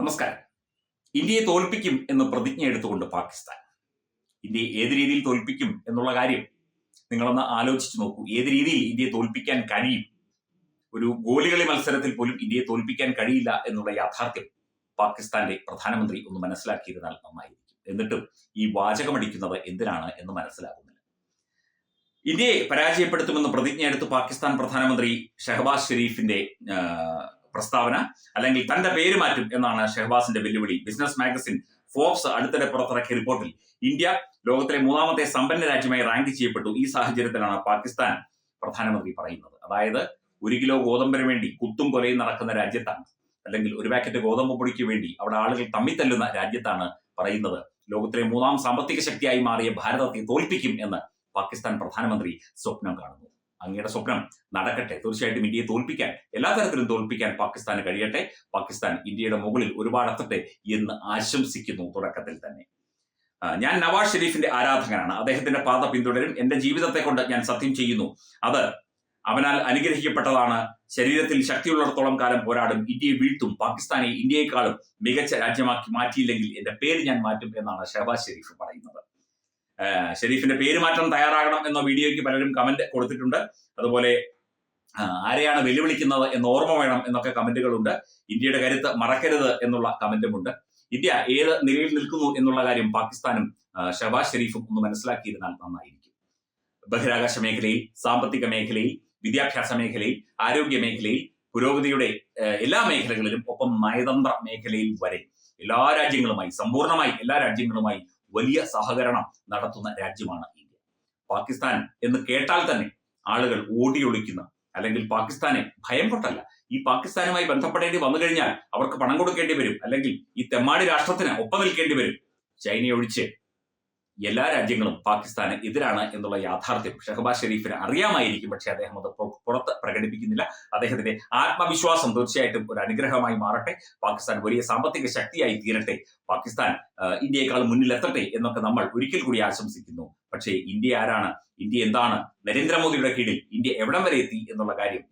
നമസ്കാരം. ഇന്ത്യയെ തോൽപ്പിക്കും എന്ന് പ്രതിജ്ഞ എടുത്തുകൊണ്ട് പാകിസ്ഥാൻ. ഇന്ത്യയെ ഏത് രീതിയിൽ തോൽപ്പിക്കും എന്നുള്ള കാര്യം നിങ്ങളൊന്ന് ആലോചിച്ച് നോക്കൂ. ഏത് രീതിയിൽ ഇന്ത്യയെ തോൽപ്പിക്കാൻ കഴിയും? ഒരു ഗോലികളി മത്സരത്തിൽ പോലും ഇന്ത്യയെ തോൽപ്പിക്കാൻ കഴിയില്ല എന്നുള്ള യാഥാർത്ഥ്യം പാകിസ്ഥാന്റെ പ്രധാനമന്ത്രി ഒന്ന് മനസ്സിലാക്കിയിരുന്നാൽ നന്നായിരിക്കും. എന്നിട്ടും ഈ വാചകമടിക്കുന്നത് എന്തിനാണ് എന്ന് മനസ്സിലാകുന്നില്ല. ഇന്ത്യയെ പരാജയപ്പെടുത്തുമെന്ന് പ്രതിജ്ഞ എടുത്ത് പാകിസ്ഥാൻ പ്രധാനമന്ത്രി ഷഹബാസ് ഷെരീഫിന്റെ പ്രസ്താവന അല്ലെങ്കിൽ തന്റെ പേര് മാറ്റും എന്നാണ് ഷഹബാസിന്റെ വെല്ലുവിളി. ബിസിനസ് മാഗസിൻ ഫോർബ്സ് അടുത്തിടെ പുറത്തിറക്കിയ റിപ്പോർട്ടിൽ ഇന്ത്യ ലോകത്തിലെ മൂന്നാമത്തെ സമ്പന്ന രാജ്യമായി റാങ്ക് ചെയ്യപ്പെട്ടു. ഈ സാഹചര്യത്തിലാണ് പാകിസ്ഥാൻ പ്രധാനമന്ത്രി പറയുന്നത്. അതായത് ഒരു കിലോ ഗോതമ്പിന് വേണ്ടി കുത്തും കൊലയും നടക്കുന്ന രാജ്യത്താണ് അല്ലെങ്കിൽ ഒരു പാക്കറ്റ് ഗോതമ്പ് പൊടിക്ക് വേണ്ടി അവിടെ ആളുകൾ തമ്മിത്തല്ലുന്ന രാജ്യത്താണ് പറയുന്നത്. ലോകത്തിലെ മൂന്നാം സാമ്പത്തിക ശക്തിയായി മാറിയ ഭാരതത്തെ തോൽപ്പിക്കും എന്ന് പാകിസ്ഥാൻ പ്രധാനമന്ത്രി സ്വപ്നം കാണുന്നു. അങ്ങയുടെ സ്വപ്നം നടക്കട്ടെ. തീർച്ചയായിട്ടും ഇന്ത്യയെ തോൽപ്പിക്കാൻ എല്ലാ തരത്തിലും തോൽപ്പിക്കാൻ പാകിസ്ഥാന് കഴിയട്ടെ. പാകിസ്ഥാൻ ഇന്ത്യയുടെ മുകളിൽ ഒരുപാട് എത്തട്ടെ എന്ന് ആശംസിക്കുന്നു തുടക്കത്തിൽ തന്നെ. ഞാൻ നവാസ് ഷെരീഫിന്റെ ആരാധകനാണ്. അദ്ദേഹത്തിന്റെ പാത പിന്തുടരും. എന്റെ ജീവിതത്തെ കൊണ്ട് ഞാൻ സത്യം ചെയ്യുന്നു. അത് അവനാൽ അനുഗ്രഹിക്കപ്പെട്ടതാണ്. ശരീരത്തിൽ ശക്തിയുള്ളിടത്തോളം കാലം പോരാടും. ഇന്ത്യയെ വീഴ്ത്തും. പാകിസ്ഥാനെ ഇന്ത്യയെക്കാളും മികച്ച രാജ്യമാക്കി മാറ്റിയില്ലെങ്കിൽ എന്റെ പേര് ഞാൻ മാറ്റും എന്നാണ് ഷഹബാസ് ഷെരീഫ് പറയുന്നത്. ഷെരീഫിന്റെ പേര് മാറ്റം തയ്യാറാകണം എന്ന വീഡിയോയ്ക്ക് പലരും കമന്റ് കൊടുത്തിട്ടുണ്ട്. അതുപോലെ ആരെയാണ് വെല്ലുവിളിക്കുന്നത് എന്ന് ഓർമ്മ വേണം എന്നൊക്കെ കമന്റുകളുണ്ട് ഇന്ത്യയുടെ കരുത്ത് മറക്കരുത് എന്നുള്ള കമന്റുമുണ്ട് ഇന്ത്യ ഏത് നിലയിൽ നിൽക്കുന്നു എന്നുള്ള കാര്യം പാകിസ്ഥാനും ഷബാസ് ഷെരീഫും ഒന്ന് മനസ്സിലാക്കിയിരുന്നാൽ നന്നായിരിക്കും. ബഹിരാകാശ മേഖലയിൽ സാമ്പത്തിക മേഖലയിൽ വിദ്യാഭ്യാസ മേഖലയിൽ ആരോഗ്യ മേഖലയിൽ പുരോഗതിയുടെ എല്ലാ മേഖലകളിലും ഒപ്പം നയതന്ത്ര മേഖലയിൽ വരെ. എല്ലാ രാജ്യങ്ങളുമായി സമ്പൂർണമായി എല്ലാ രാജ്യങ്ങളുമായി വലിയ സഹകരണം നടത്തുന്ന രാജ്യമാണ് ഇന്ത്യ. പാകിസ്ഥാൻ എന്ന് കേട്ടാൽ തന്നെ ആളുകൾ ഓടിയൊളിക്കുന്ന അല്ലെങ്കിൽ പാകിസ്ഥാനെ ഭയം കൊണ്ടല്ല ഈ പാകിസ്ഥാനുമായി ബന്ധപ്പെടേണ്ടി വന്നു കഴിഞ്ഞാൽ അവർക്ക് പണം കൊടുക്കേണ്ടി വരും. അല്ലെങ്കിൽ ഈ തെമ്മാടി രാഷ്ട്രത്തിന് ഒപ്പം നിൽക്കേണ്ടി വരും. ചൈനയെ ഒഴിച്ച് എല്ലാ രാജ്യങ്ങളും പാകിസ്ഥാന് എതിരാണ് എന്നുള്ള യാഥാർത്ഥ്യം ഷഹബാസ് ഷെരീഫിന് അറിയാമായിരിക്കും. പക്ഷെ അദ്ദേഹം അത് പുറത്ത് പ്രകടിപ്പിക്കുന്നില്ല. അദ്ദേഹത്തിന്റെ ആത്മവിശ്വാസം തീർച്ചയായിട്ടും ഒരു അനുഗ്രഹമായി മാറട്ടെ. പാകിസ്ഥാൻ വലിയ സാമ്പത്തിക ശക്തിയായി തീരട്ടെ. പാകിസ്ഥാൻ ഇന്ത്യയെക്കാൾ മുന്നിലെത്തട്ടെ എന്നൊക്കെ നമ്മൾ ഒരിക്കൽ കൂടി ആശംസിക്കുന്നു. പക്ഷേ ഇന്ത്യ ആരാണ്? ഇന്ത്യ എന്താണ്? നരേന്ദ്രമോദിയുടെ കീഴിൽ ഇന്ത്യ എവിടം വരെ എത്തി എന്നുള്ള കാര്യം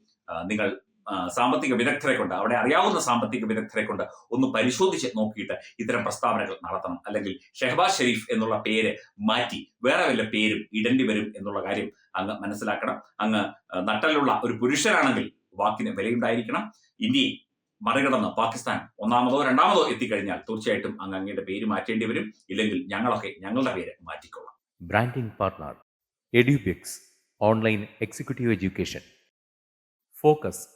നിങ്ങൾ സാമ്പത്തിക വിദഗ്ധരെ കൊണ്ട് അവിടെ അറിയാവുന്ന സാമ്പത്തിക വിദഗ്ധരെ കൊണ്ട് ഒന്ന് പരിശോധിച്ച് നോക്കിയിട്ട് ഇത്തരം പ്രസ്താവനകൾ നടത്തണം. അല്ലെങ്കിൽ ഷെഹബാസ് ഷെരീഫ് എന്നുള്ള പേര് മാറ്റി വേറെ വല്ല പേരും ഇടേണ്ടി വരും എന്നുള്ള കാര്യം അങ്ങ് മനസ്സിലാക്കണം. അങ്ങ് നട്ടലുള്ള ഒരു പുരുഷനാണെങ്കിൽ വാക്കിന് വിലയുണ്ടായിരിക്കണം. ഇന്ത്യയെ മറികടന്ന് പാകിസ്ഥാൻ ഒന്നാമതോ രണ്ടാമതോ എത്തിക്കഴിഞ്ഞാൽ തീർച്ചയായിട്ടും അങ്ങ് അങ്ങയുടെ പേര് മാറ്റേണ്ടി വരും. ഇല്ലെങ്കിൽ ഞങ്ങളൊക്കെ ഞങ്ങളുടെ പേര് മാറ്റിക്കൊള്ളാം. Edubix online executive education Executive